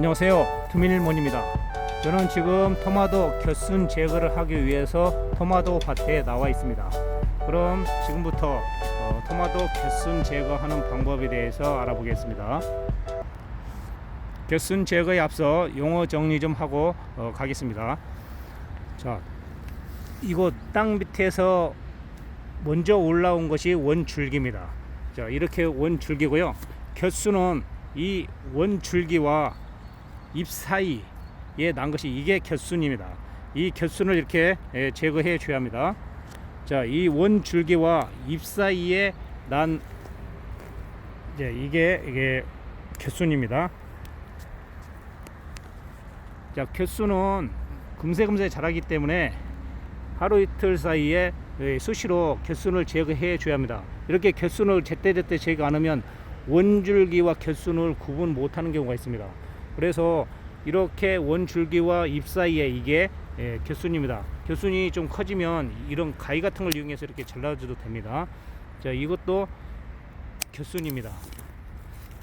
안녕하세요. 투민일몬입니다. 저는 지금 토마토 겨순 제거를 하기 위해서 토마토 밭에 나와 있습니다. 그럼 지금부터 어, 토마토 겨순 제거하는 방법에 대해서 알아보겠습니다. 겨순 제거에 앞서 용어 정리 좀 하고 어, 가겠습니다. 자, 이곳 땅 밑에서 먼저 올라온 것이 원줄기입니다. 자, 이렇게 원줄기고요. 겨수는 이 원줄기와 잎 사이에 난 것이 이게 겨순입니다. 이 겨순을 이렇게 예, 제거해 줘야 합니다. 자, 이 원 줄기와 잎 사이에 난 이제 이게 이게 겨순입니다. 자, 겨순은 금세금세 자라기 때문에 하루 이틀 사이에 예, 수시로 겨순을 제거해 줘야 합니다. 이렇게 겨순을 제때제때 제거 안 하면 원줄기와 겨순을 구분 못하는 경우가 있습니다. 그래서 이렇게 원줄기와 잎 사이에 이게 예, 겨순입니다. 겨순이 좀 커지면 이런 가위 같은 걸 이용해서 이렇게 잘라줘도 됩니다. 자, 이것도 겨순입니다.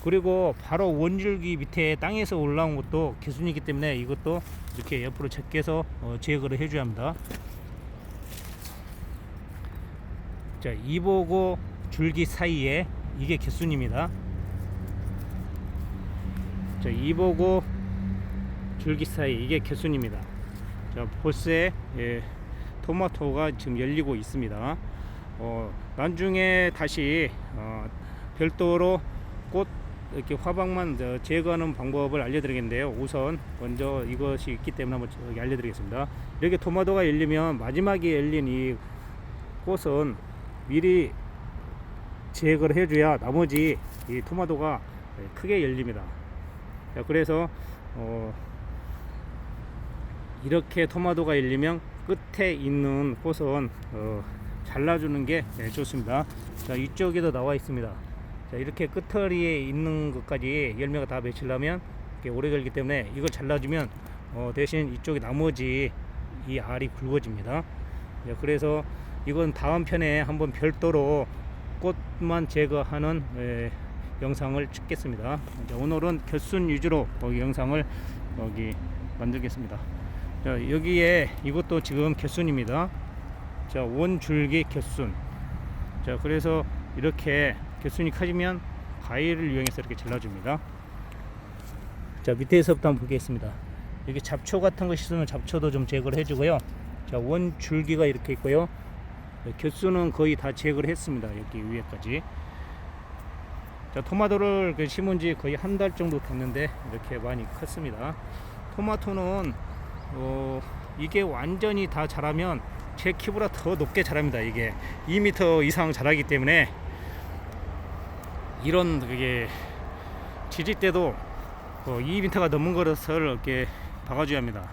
그리고 바로 원줄기 밑에 땅에서 올라온 것도 겨순이기 때문에 이것도 이렇게 옆으로 제껴서 어, 제거를 해줘야 합니다. 자, 이보고 줄기 사이에 이게 개순입니다. 자, 이보고 줄기 사이 이게 개순입니다. 자, 보스에 예, 토마토가 지금 열리고 있습니다. 어, 나중에 다시 어, 별도로 꽃 이렇게 화방만 저 제거하는 방법을 알려드리겠는데요. 우선 먼저 이것이 있기 때문에 한번 알려드리겠습니다. 이렇게 토마토가 열리면 마지막에 열린 이 꽃은 미리 제거를 해줘야 나머지 이 토마토가 크게 열립니다. 자, 그래서 어, 이렇게 토마토가 열리면 끝에 있는 꽃은 어, 잘라주는 게 네, 좋습니다. 자, 이쪽에도 나와 있습니다. 자, 이렇게 끝털이에 있는 것까지 열매가 다 맺히려면 오래 걸리기 때문에 이걸 잘라주면 어, 대신 이쪽에 나머지 이 알이 굵어집니다. 네, 그래서 이건 다음 편에 한번 별도로 꽃만 제거하는 에, 영상을 찍겠습니다. 자, 오늘은 결순 위주로 거기 영상을 여기 만들겠습니다. 자, 여기에 이것도 지금 결순입니다. 자, 원줄기 결순. 자, 그래서 이렇게 결순이 커지면 가위를 이용해서 이렇게 잘라줍니다. 자, 밑에서부터 한번 보겠습니다. 여기 잡초 같은 거 있으면 잡초도 좀 제거를 해주고요. 자, 원줄기가 이렇게 있고요. 겨수는 거의 다 제거를 했습니다. 여기 위에까지. 자, 토마토를 그 심은 지 거의 한 달 정도 됐는데 이렇게 많이 컸습니다. 토마토는 어, 이게 완전히 다 자라면 제 키보다 더 높게 자랍니다. 이게 2m 이상 자라기 때문에 이런 그게 지질 때도 어, 2m가 넘은 것을 이렇게 박아줘야 합니다.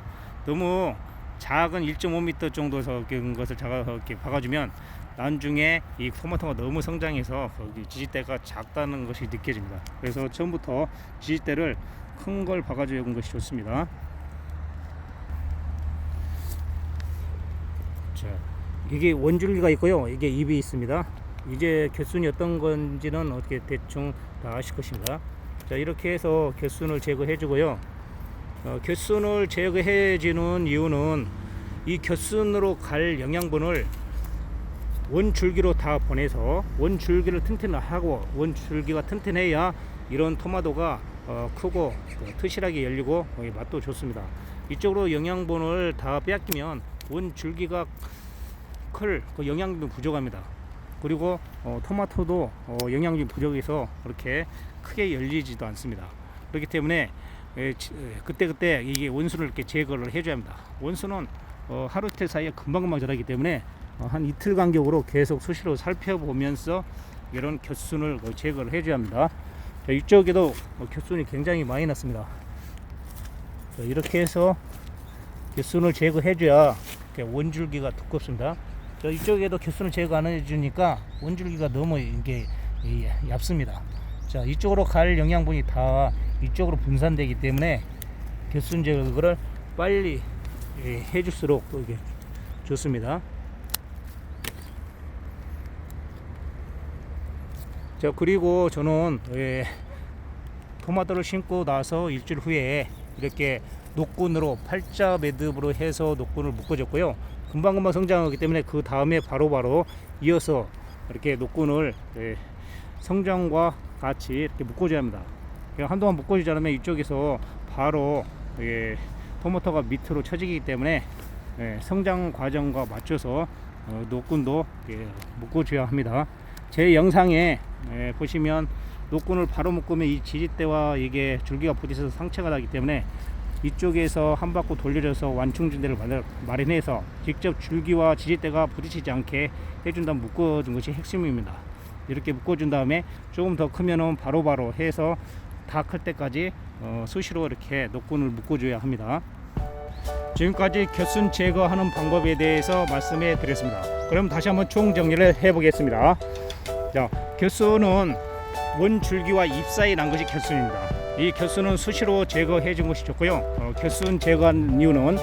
너무 작은 1.5m 정도에서 그 것을 작아서 이렇게 박아주면 나중에 이 토마토가 너무 성장해서 거기 지지대가 작다는 것이 느껴집니다. 그래서 처음부터 지지대를 큰 걸 박아주는 것이 좋습니다. 자, 이게 원줄기가 있고요. 이게 잎이 있습니다. 이제 개순이 어떤 건지는 어떻게 대충 다 아실 것입니다. 자, 이렇게 해서 개순을 제거해 주고요. 어, 겨순을 제거해 주는 이유는 이 겨순으로 갈 영양분을 원줄기로 다 보내서 원줄기를 튼튼하고 원줄기가 튼튼해야 이런 토마토가 어, 크고 그 튼실하게 열리고 어, 맛도 좋습니다. 이쪽으로 영양분을 다 빼앗기면 원줄기가 클 그 영양분 부족합니다. 그리고 어, 토마토도 어, 영양분 부족해서 그렇게 크게 열리지도 않습니다. 그렇기 때문에 그때 그때 이게 원수를 이렇게 제거를 해줘야 합니다. 원수는 어, 하루 이틀 사이에 금방금방 자라기 때문에 어, 한 이틀 간격으로 계속 수시로 살펴보면서 이런 곁순을 어, 제거를 해줘야 합니다. 자, 이쪽에도 어, 곁순이 굉장히 많이 났습니다. 자, 이렇게 해서 곁순을 제거해줘야 원줄기가 두껍습니다. 자, 이쪽에도 곁순을 제거 안 해주니까 원줄기가 너무 이게 이, 얇습니다. 자, 이쪽으로 갈 영양분이 다 이쪽으로 분산되기 때문에 곁순 제거를 빨리 예, 해줄수록 또 이게 좋습니다. 자, 그리고 저는 예, 토마토를 심고 나서 일주일 후에 이렇게 녹군으로 팔자 매듭으로 해서 녹군을 묶어줬고요. 금방금방 성장하기 때문에 그 다음에 바로바로 이어서 이렇게 녹군을 예, 성장과 같이 이렇게 묶어줘야 합니다. 한동안 묶어주지 않으면 이쪽에서 바로 예, 토마토가 밑으로 처지기 때문에 예, 성장 과정과 맞춰서 어, 녹군도 예, 묶어줘야 합니다. 제 영상에 예, 보시면 녹군을 바로 묶으면 이 지지대와 이게 줄기가 부딪혀서 상처가 나기 때문에 이쪽에서 한 바퀴 돌려줘서 완충지대를 마련- 마련해서 직접 줄기와 지지대가 부딪히지 않게 해준 다음 묶어준 것이 핵심입니다. 이렇게 묶어준 다음에 조금 더 크면은 바로바로 해서 다 클 때까지 어, 수시로 이렇게 녹군을 묶어줘야 합니다. 지금까지 겨순 제거하는 방법에 대해서 말씀해 드렸습니다. 그럼 다시 한번 총 정리를 해 보겠습니다. 자, 겨순은 원 줄기와 잎 사이 난 것이 겨순입니다. 이 겨순은 수시로 제거해 준 것이 좋고요. 어, 겨순 제거한 이유는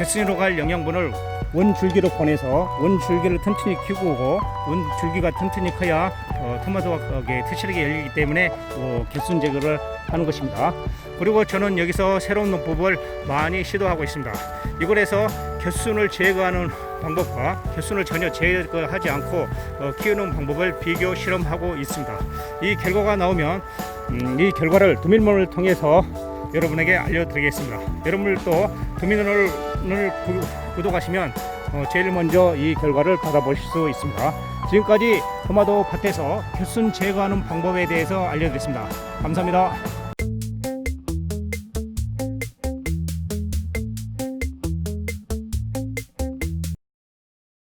어, 겨순으로 갈 영양분을 원 줄기로 보내서 원 줄기를 튼튼히 키우고 원 줄기가 튼튼히 커야 어, 토마토가 트실하게 열리기 때문에 어, 겨순 제거를 하는 것입니다. 그리고 저는 여기서 새로운 농법을 많이 시도하고 있습니다. 이곳에서 겨순을 제거하는 방법과 겨순을 전혀 제거하지 않고 어, 키우는 방법을 비교 실험하고 있습니다. 이 결과가 나오면 음, 이 결과를 두밀몬을 통해서 여러분에게 알려드리겠습니다. 여러분들도 두밀몬을 구- 구독하시면 어, 제일 먼저 이 결과를 받아보실 수 있습니다. 지금까지 토마토 밭에서 겨순 제거하는 방법에 대해서 알려드렸습니다. 감사합니다.